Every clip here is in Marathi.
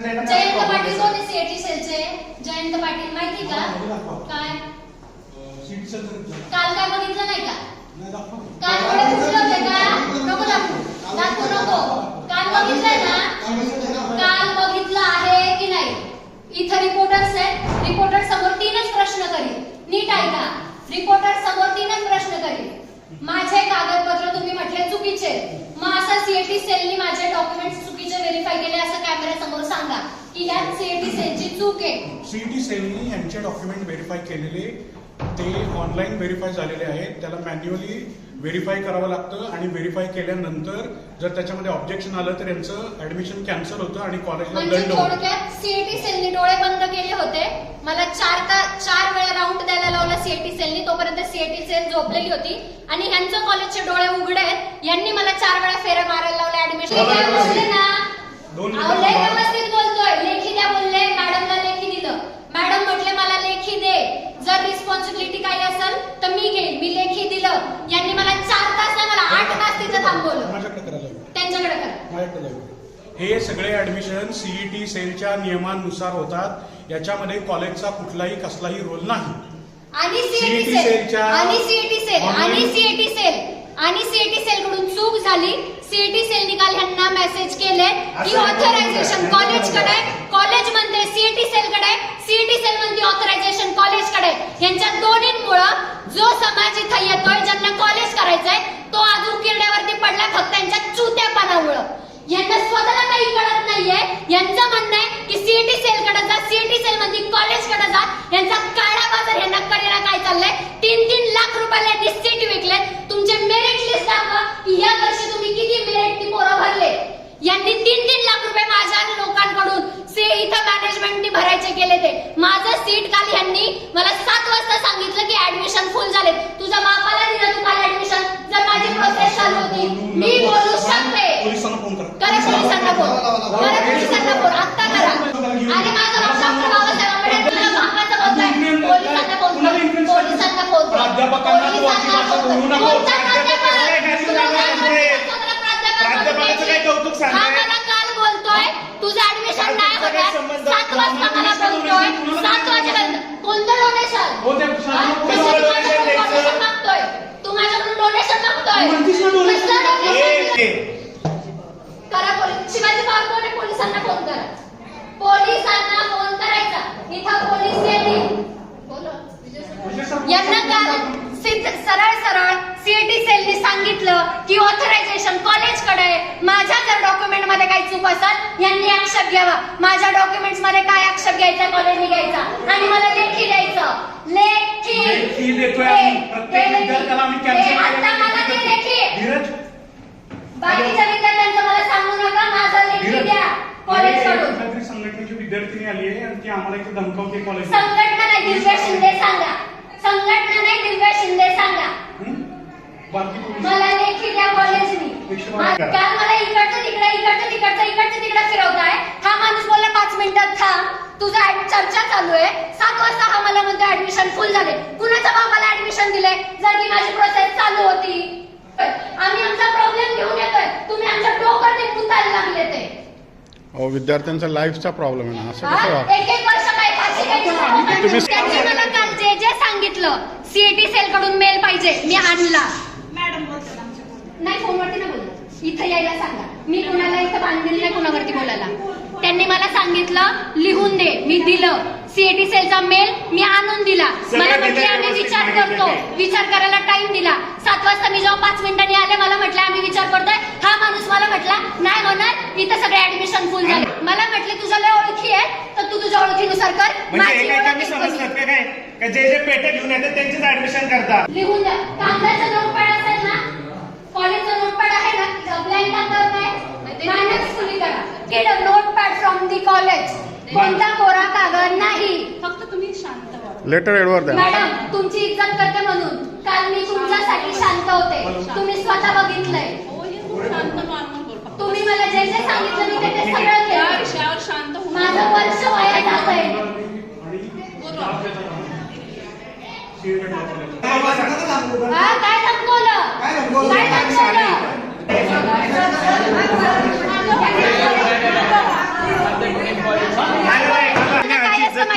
जयंत पाटील कोण आहे सीएटी सेलचे? जयंत पाटील माहिती का? काय? काल काय बघितलं नाही का? काल फुटले होते का? नको दाखवू. दाखवू नको. काल बघितलंय ना? काल बघितलं आहे की नाही? इथं रिपोर्टर्स आहेत. रिपोर्टर समोर तीनच प्रश्न करील नीट ऐका. रिपोर्टर समोर तीनच प्रश्न करील माझे कागदपत्र तुम्ही म्हटले चुकीचे. मग असं सीएटी सेलनी माझे डॉक्युमेंट चुकीचे व्हेरीफाय केले असं सांगा की ह्यात सीएटी सेलची चूक आहे. सीईटी सेलनी यांचे डॉक्युमेंट व्हेरीफाय केलेले ते ऑनलाईन व्हेरीफाय झालेले आहेत. त्याला मॅन्युअली व्हेरीफाय करावं लागतं आणि व्हेरीफाय केल्यानंतर जर त्याच्यामध्ये ऑब्जेक्शन आलं तर यांचं ऍडमिशन कॅन्सल होतं आणि कॉलेजला म्हणजे दंड होतो थोडक्यात सीएटी सेलनी डोळे बंद केले होते. मला चार का चार वेळा राऊंड द्यायला लावला सीएटी सेलनी. तोपर्यंत सीएटी सेल झोपलेली होती. आणि ह्यांचं कॉलेजचे डोळे उघडे आहेत. यांनी मला चार वेळा फेऱ्या मारायला लावल्या ऍडमिशन दोन व्यवस्थित लेखी द्या बोलले मॅडमला लेखी दिलं. मॅडम म्हटले मला लेखी दे. जर रिस्पॉन्सिबिलिटी काही असेल तर मी घेईन मी लेखी दिलं. यांनी मला चार तास नाही मला आठ तास तिथं थांबवलं. त्यांच्याकडे करा. हे सगळे ऍडमिशन सीईटी सेलच्या नियमानुसार होतात. याच्यामध्ये कॉलेजचा कुठलाही कसलाही रोल नाही. आणि सेल. सेलच्या आणि सीएटी सेल. आणि सीएटी सेल. आणि सीएटी सेल कडून चूक झाली सीएटी सेल निकाल ह्यांना मेसेज केले की ऑथरायझेशन कॉलेजकडे कॉलेज म्हणते सीएटी सेल कडे सीएटी सेल म्हणते ऑथरायझेशन कॉलेजकडे. यांच्या दोन्हींमुळं जो समाज इथं येतोय ज्यांना कॉलेज करायचंय तो अजून किरड्यावरती पडला फक्त यांच्या चुत्यापणामुळं. यांना स्वतःला काही कळत नाहीये. यांचं म्हणणं आहे की सीएटी सेल कडे जा सीएटी सेल मध्ये कॉलेजकडे जा. यांचा काळा बाजार यांना करेला काय चाललंय? तीन तीन लाख रुपयाला यांनी सीट विकले तुमचे मेरिट लिस्ट दाखवा की या वर्षी तुम्ही किती मेरिट ती पोरं भरले यांनी तीन तीन लाख रुपये माझ्या लोकांकडून से इथं मॅनेजमेंटनी भरायचे केले ते माझं सीट काल यांनी मला सात वाजता सांगितलं की ऍडमिशन फुल झाले तुझ्या बापाला दिलं तू काल ऍडमिशन जर माझी प्रोसेस चालू होती मी बोलू शकते. पोलिसांना फोन करा करा पोलिसांना फोन. करा पोलिसांना फोन. आत्ता करा. आणि माझा बाप डॉक्टर बाबासाहेब आंबेडकर तुला बापाचा पोलिसांना फोन कर. पोलिसांना फोन कर. प्राध्यापकांना तू अशी भाषा बोलू नको. कोणता प्राध्यापक? प्राध्यापक तुला काय काय बोलतोय? स्वतःला प्राध्यापक प्राध्यापकाचं बोलतोय? काय कौतुक सांगतोय? हा मला काल बोलतोय. तुझं ऍडमिशन नाही प्राध्यापकाचा काय होणार संबंध? सात वाजता मला बोलतोय. सात वाजेपर्यंत कोणतं डोनेशन हो, ते करा पोलीस. शिवाजी आहे पोलिसांना फोन करा. पोलिसांना फोन करायचा. इथं पोलीस. यांना काल सिद्ध सरळ सरळ सीएटी सेलनी सांगितलं की ऑथरायझेशन कॉलेजकडे आहे. माझ्या जर डॉक्युमेंटमध्ये काही चूक असेल यांनी आक्षेप घ्यावा. माझ्या डॉक्युमेंट्समध्ये काय आक्षेप घ्यायचा कॉलेजने घ्यायचा. आणि मला लेखी द्यायचं. लेखी. लेखी देतोय. प्रत्येक. विद्यार्थ्याला आम्ही cancel आता मला ते लेखी धीरज बाकीच्या विद्यार्थ्यांचं मला सांगू नका माझा लेखी द्या कॉलेज कुठल्यातरी संघटनेची विद्यार्थिनी आली आहे आणि ती आम्हाला इथे धमकावते कॉलेज संघटना नाही दिव्या शिंदे सांगा. संघटना नाही दिव्या शिंदे सांगा. बाकी पोलीस मला लेखी द्या कॉलेजनी मा-. काल मला इकडचं तिकडे इकडचं तिकडचं इकडचं तिकडे फिरवताय. हा माणूस बोलला पाच मिनिटात थांब. तुझा चर्चा चालू आहे. सात वाजता हा मला म्हणतो ऍडमिशन फुल झाले. कुणाच्या बाबाला ऍडमिशन दिले जर की माझी प्रोसेस चालू होती आम्ही आमचा प्रॉब्लेम घेऊन येतोय तुम्ही आमच्या डोकर ते मुतायला लागले ते अहो विद्यार्थ्यांचा लाईफचा प्रॉब्लेम आहे ना असं कसं हा? वाटतं एक एक वर्ष काय फाशी घ्यायची तुम्ही- त्यांनी मला काल जे जे सांगितलं सीएटी सेल कडून मेल पाहिजे मी आणला. नाही फोनवरती बोलत. इथं यायला सांगा. मी कुणाला इथं बांधलेलं नाही कुणावरती बोलायला. त्यांनी मला सांगितलं लिहून दे मी दिलं. सीएटी सेलचा मेल मी आणून दिला. मला म्हटले आम्ही विचार करतो. विचार करायला टाइम दिला. सात वाजता मी जेव्हा पाच मिनिटांनी आले मला म्हटलं आम्ही विचार करतोय. हा माणूस मला म्हटला नाही होणार. इथं सगळे ऍडमिशन फुल झाले. मला म्हटले तुझ्या लय ओळखी आहे तर तू तुझ्या ओळखीनुसार कर. म्हणजे माझी हे जे जे पेटे घेऊन येतात त्यांचेच ऍडमिशन करतात? लिहून द्या. कागदाचं नोटपॅड असेल ना कॉलेजचं नोटपॅड आहे ना ब्लँक कागदावर करा नोटपॅड फ्रॉम दी कॉलेज कोणता कोरा कागद नाही. फक्त तुम्ही शांत व्हा. लेटर एडवर द्या. मॅडम तुमची इज्जत करते म्हणून. काल मी तुमच्यासाठी शांत होते. तुम्ही स्वतः बघितलंय. हो, शांत नॉर्मल बोल फक्त तुम्ही मला जे जे सांगितलं मी ते ते सगळं केलं. विषयावर शांत होऊन माझं वर्ष वाया जात आहे हा काय धमकवलं? काय धमकवलं? काय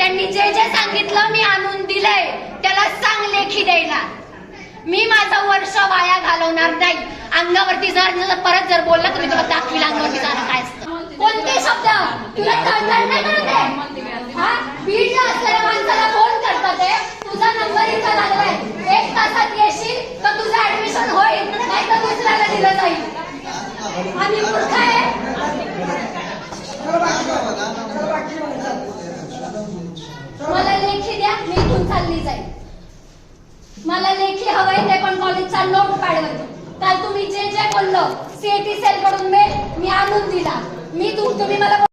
त्यांनी जे जे सांगितलं मी आणून दिलंय त्याला सांग लेखी द्यायला. मी माझं वर्ष वाया घालवणार नाही. अंगावरती जर जर परत जर बोललं तर मी तुला दाखविला अंगावरती जाणं काय असतं कोणते शब्द तुला तळतळ नाही करत आहे? हा? बीडला असलेल्या माणसाला फोन करतात ते तुझा नंबर इथं लागलाय एक तासात येशील तर तुझं ऍडमिशन होईल नाही तर दुसऱ्याला दिलं जाईल आम्ही मूर्ख आहे मला लेखी द्या मी इथून चालली जाईल. मला लेखी हवंय ते पण कॉलेजचा नोट पॅडवर काल तुम्ही जे जे बोललो सीएटी सेल कडून मेल मी आणून दिला. मी तुम्ही मला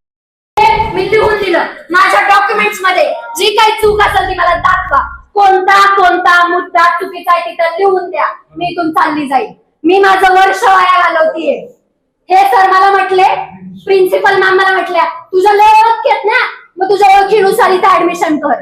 मी लिहून दिलं माझ्या डॉक्युमेंट्समध्ये. जी काही चूक असेल ती मला दाखवा. कोणता कोणता मुद्दा चुकीचा आहे तिथं लिहून द्या. मी इथून चालली जाईल. मी माझं वर्ष वाया घालवतीये. हे सर मला म्हटले प्रिन्सिपल मॅम मला म्हटल्या तुझ्या लय ओळख येत ना मग तुझ्या ओळखीनुसार इथं ऍडमिशन कर.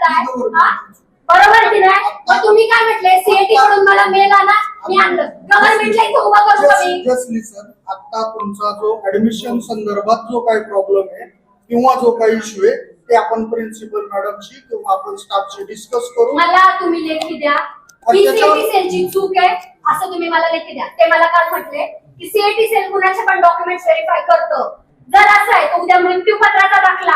हा? बरोबर की नाही? मग तुम्ही काय म्हटले? सीएटी कडून मला मेल आला मी आणलं. गव्हर्नमेंटला इथं उभं करू का मी सर आता तुमचा जो ऍडमिशन संदर्भात जो काही प्रॉब्लेम आहे किंवा जो काही इश्यू आहे ते आपण प्रिन्सिपल मॅडमशी किंवा आपण स्टाफशी डिस्कस करू. मला तुम्ही लेखी द्या. ही सीएटी सेलची चूक आहे असं तुम्ही मला लेखी द्या. ते मला काल म्हटले की सीएटी सेल कुणाचे पण डॉक्युमेंट व्हेरीफाय करतो. जर असं आहे तर उद्या मृत्यूपत्राचा दाखला.